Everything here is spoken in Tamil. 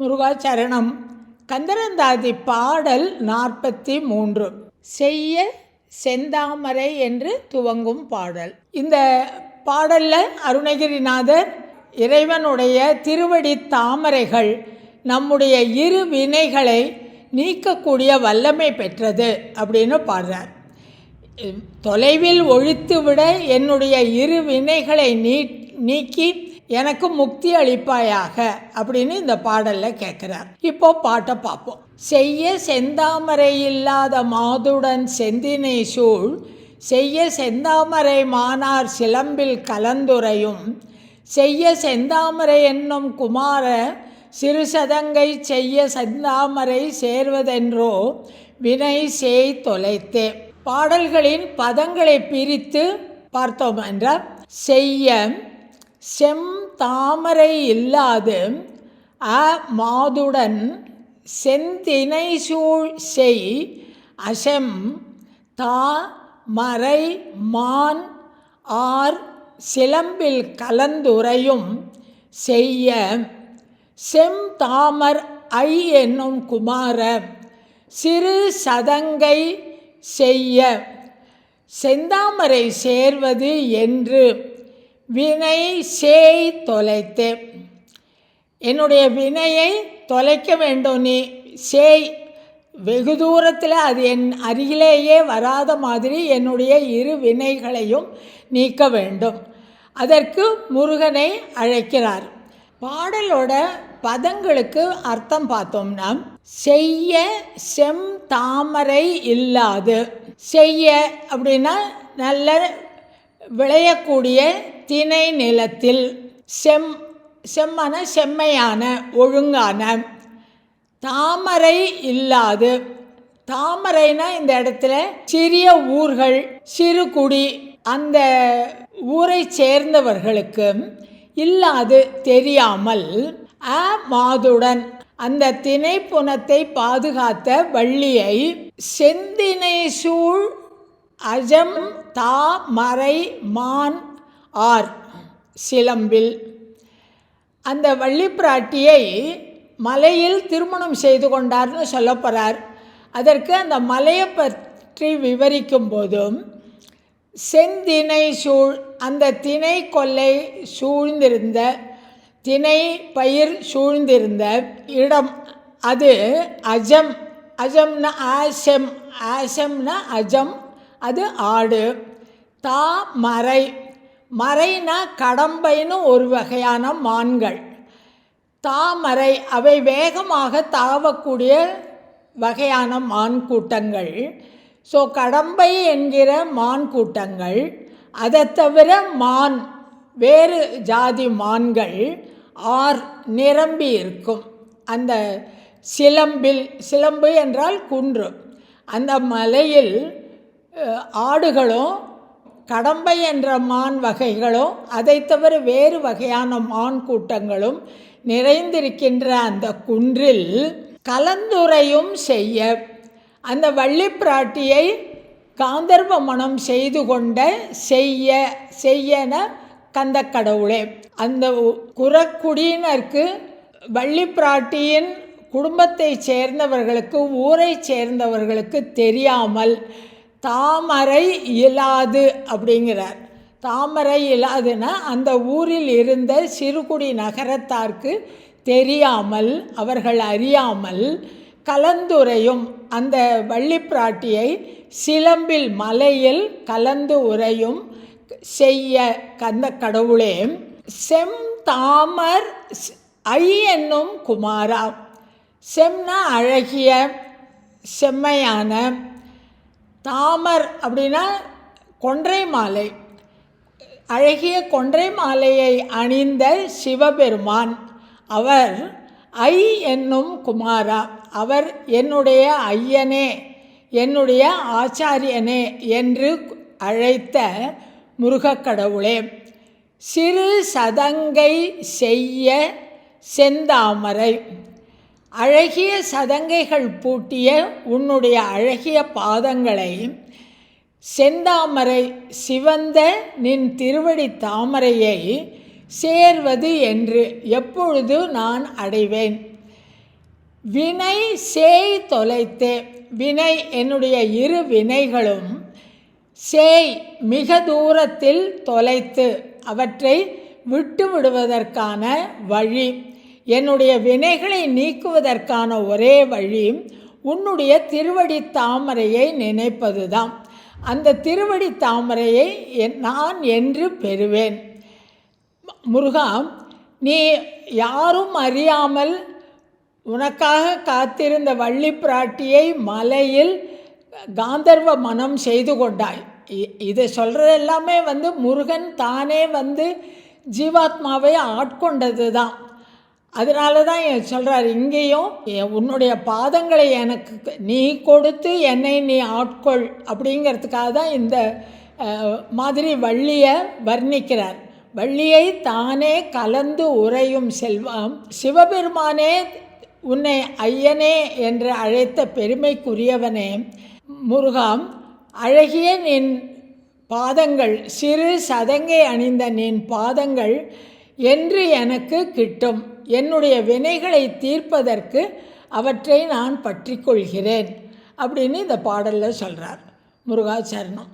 முருகாச்சரணம். கந்தரந்தாதி பாடல் நாற்பத்தி மூன்று செய்ய செந்தாமரை என்று துவங்கும் பாடல். இந்த பாடலில் அருணகிரிநாதர் இறைவனுடைய திருவடி தாமரைகள் நம்முடைய இரு வினைகளை நீக்கக்கூடிய வல்லமை பெற்றது அப்படின்னு பாடுறார். தொலைவில் ஒழித்துவிட என்னுடைய இரு வினைகளை நீ நீக்கி எனக்கு முக்தி அளிப்பாயாக அப்படின்னு இந்த பாடலில் கேட்குறார் இப்போ பாட்டை பார்ப்போம். செய்ய செந்தாமரை இல்லாத மாதுடன் செந்தினை சூழ் செய்ய செந்தாமரை மானார் சிலம்பில் கலந்துரையும் செய்ய செந்தாமரை என்னும் குமார சிறுசதங்கை செய்ய செந்தாமரை சேர்வதென்றோ வினை செய் தொலைத்தே. பாடல்களின் பதங்களை பிரித்து பார்த்தோம் என்றால் செய்ய செம் தாமரை இல்லாது அ மாதுடன் செந்தினை சூழ் செய் அசெம் தா மறை மான் ஆர் சிலம்பில் கலந்துரையும் செய்ய செம் தாமர் ஐ என்னும் குமார சிறு சதங்கை செய்ய செந்தாமரை சேர்வது என்று வினை சேய் தொலைத்து. என்னுடைய வினையை தொலைக்க வேண்டும் நீ. சேய். வெகு தூரத்தில் அது என் அருகிலேயே வராத மாதிரி என்னுடைய இரு வினைகளையும் நீக்க வேண்டும். அதற்கு முருகனை அழைக்கிறார். பாடலோட பதங்களுக்கு அர்த்தம் பார்த்தோம்னா செய்ய செம் தாமரை இல்லாது. செய்ய அப்படின்னா நல்ல விளையக்கூடிய திணை நிலத்தில் செம் செம்மன செம்மையான ஒழுங்கான. தாமரை இல்லாது. தாமரைனா இந்த இடத்துல சிறிய ஊர்கள் சிறு குடி. அந்த ஊரை சேர்ந்தவர்களுக்கு இல்லாது தெரியாமல் அ மாதுடன் அந்த திணைப்புணத்தை பாதுகாத்த வள்ளியை செந்தினை சூழ் அஜம் தா மறை மான் ஆர். சிலம்பில். அந்த வள்ளிப்பிராட்டியை மலையில் திருமணம் செய்து கொண்டார்னு சொல்லப்போகிறார் அதற்கு அந்த மலையை பற்றி விவரிக்கும் போதும் செந்தினை சூழ் அந்த திணை கொல்லை சூழ்ந்திருந்த திணை பயிர் சூழ்ந்திருந்த இடம் அது அஜம் அஜம்னா ஆசம் ஆசம்னா அஜம் அது ஆடு. தா மறை. மறைனா கடம்பைன்னு ஒரு வகையான மான்கள். தாமரை அவை வேகமாக தாவக்கூடிய வகையான மான் கூட்டங்கள் ஸோ கடம்பை என்கிற மான் கூட்டங்கள் அதை தவிர மான் வேறு ஜாதி மான்கள் ஆர் நிரம்பி இருக்கும். அந்த சிலம்பில் சிலம்பு என்றால் குன்று. அந்த மலையில் ஆடுகளும் கடம்பை என்ற மான் வகைகளும் அதை தவிர வேறு வகையான மான் கூட்டங்களும் நிறைந்திருக்கின்ற அந்த குன்றில் கலந்துரையும் செய்ய அந்த வள்ளிப்பிராட்டியை காந்தர்வ மனம் செய்து கொண்ட செய்ய செய்யன கந்த கடவுளே. அந்த குறக்குடியினருக்கு வள்ளிப்பிராட்டியின் குடும்பத்தைச் குடும்பத்தை சேர்ந்தவர்களுக்கு ஊரை சேர்ந்தவர்களுக்கு தெரியாமல் தாமரை இயலாது அப்படிங்கிறார். தாமரை இல்லாதுன்னா அந்த ஊரில் இருந்த சிறுகுடி நகரத்தார்க்கு தெரியாமல் அவர்கள் அறியாமல் கலந்துரையும். அந்த வள்ளிப்பிராட்டியை சிலம்பில் மலையில் கலந்து உரையும் செய்ய கந்த கடவுளே செம் தாமர் ஐ என்னும் குமாரா. செம்னா அழகிய செம்மையான தாமர் அப்படின்னா கொன்றை மாலை. அழகிய கொன்றை மாலையை அணிந்த சிவபெருமான். அவர் ஐ என்னும் குமாரா. அவர் என்னுடைய ஐயனே என்னுடைய ஆச்சாரியனே என்று அழைத்த முருகக்கடவுளே சிறு சதங்கை செய்ய செந்தாமரை. அழகிய சதங்கைகள் பூட்டிய உன்னுடைய அழகிய பாதங்களை செந்தாமரை சிவந்த நின் திருவடி தாமரையை சேர்வது என்று எப்பொழுது நான் அடைவேன்? வினை சேய் தொலைத்தே வினை என்னுடைய இரு வினைகளும் சேய் மிக தூரத்தில் தொலைத்து அவற்றை விட்டு விடுவதற்கான வழி என்னுடைய வினைகளை நீக்குவதற்கான ஒரே வழி உன்னுடைய திருவடி தாமரையை நினைப்பதுதான். அந்த திருவடி தாமரையை என்- நான் என்று பெறுவேன். முருகா நீ யாரும் அறியாமல் உனக்காக காத்திருந்த வள்ளி பிராட்டியை மலையில் காந்தர்வ மனம் செய்து கொண்டாய். இ- இது சொல்கிறது எல்லாமே வந்து முருகன் தானே வந்து ஜீவாத்மாவை ஆட்கொண்டது தான் அதனால தான் சொல்கிறார் இங்கேயும் உன்னுடைய பாதங்களை எனக்கு நீ கொடுத்து என்னை நீ ஆட்கொள். அப்படிங்கிறதுக்காக தான் இந்த மாதிரி வள்ளியை வர்ணிக்கிறார். வள்ளியை தானே கலந்து உறையும் செல்வம் சிவபெருமானே உன்னை ஐயனே என்று அழைத்த பெருமைக்குரியவனே முருகாம் அழகிய நின் பாதங்கள் சிறு சதங்கை அணிந்த நின் பாதங்கள் என்று எனக்கு கிட்டும். என்னுடைய வினைகளை தீர்ப்பதற்கு அவற்றை நான் பற்றி கொள்கிறேன் அப்படின்னு இந்த பாடலில் சொல்கிறார் முருகாச்சரணம்